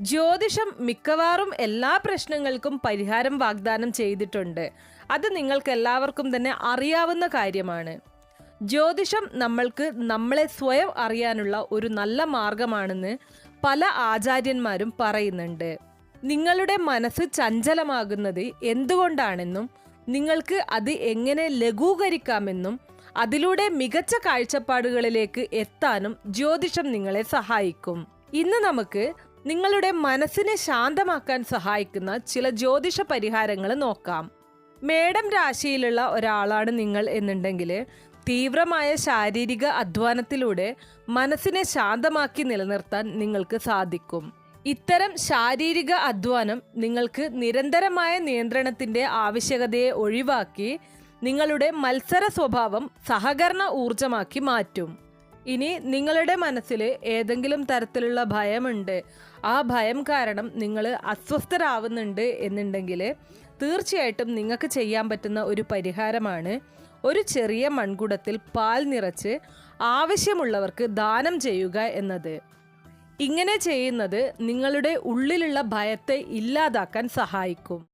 ജ്യോതിഷം മിക്കവാറും എല്ലാ പ്രശ്നങ്ങൾക്കും പരിഹാരം വാഗ്ദാനം ചെയ്തിട്ടുണ്ട്. അത് നിങ്ങൾക്ക് എല്ലാവർക്കും തന്നെ അറിയാവുന്ന കാര്യമാണ്. ജ്യോതിഷം നമ്മൾക്ക് നമ്മളെ സ്വയം അറിയാനുള്ള ഒരു നല്ല മാർഗമാണെന്ന് പല ആചാര്യന്മാരും പറയുന്നുണ്ട്. നിങ്ങളുടെ മനസ്സ് ചഞ്ചലമാകുന്നത് എന്തുകൊണ്ടാണെന്നും നിങ്ങൾക്ക് അത് എങ്ങനെ ലഘൂകരിക്കാമെന്നും അതിലൂടെ മികച്ച കാഴ്ചപ്പാടുകളിലേക്ക് എത്താനും ജ്യോതിഷം നിങ്ങളെ സഹായിക്കും. ഇന്ന് നമുക്ക് നിങ്ങളുടെ മനസ്സിനെ ശാന്തമാക്കാൻ സഹായിക്കുന്ന ചില ജ്യോതിഷ പരിഹാരങ്ങൾ നോക്കാം. മേടം രാശിയിലുള്ള ഒരാളാണ് നിങ്ങൾ എന്നുണ്ടെങ്കിൽ തീവ്രമായ ശാരീരിക അധ്വാനത്തിലൂടെ മനസ്സിനെ ശാന്തമാക്കി നിലനിർത്താൻ നിങ്ങൾക്ക് സാധിക്കും. ഇത്തരം ശാരീരിക അധ്വാനം നിങ്ങൾക്ക് നിരന്തരമായ നിയന്ത്രണത്തിന്റെ ആവശ്യകതയെ ഒഴിവാക്കി നിങ്ങളുടെ മത്സര സ്വഭാവം സഹകരണ ഊർജമാക്കി മാറ്റും. ഇനി നിങ്ങളുടെ മനസ്സിൽ ഏതെങ്കിലും തരത്തിലുള്ള ഭയമുണ്ട്. ആ ഭയം കാരണം നിങ്ങൾ അസ്വസ്ഥരാവുന്നുണ്ട് എന്നുണ്ടെങ്കിൽ തീർച്ചയായിട്ടും നിങ്ങൾക്ക് ചെയ്യാൻ പറ്റുന്ന ഒരു പരിഹാരമാണ്. ഒരു ചെറിയ മൺകുടത്തിൽ പാൽ നിറച്ച് ആവശ്യമുള്ളവർക്ക് ദാനം ചെയ്യുക എന്നത്. ഇങ്ങനെ ചെയ്യുന്നത് നിങ്ങളുടെ ഉള്ളിലുള്ള ഭയത്തെ ഇല്ലാതാക്കാൻ സഹായിക്കും.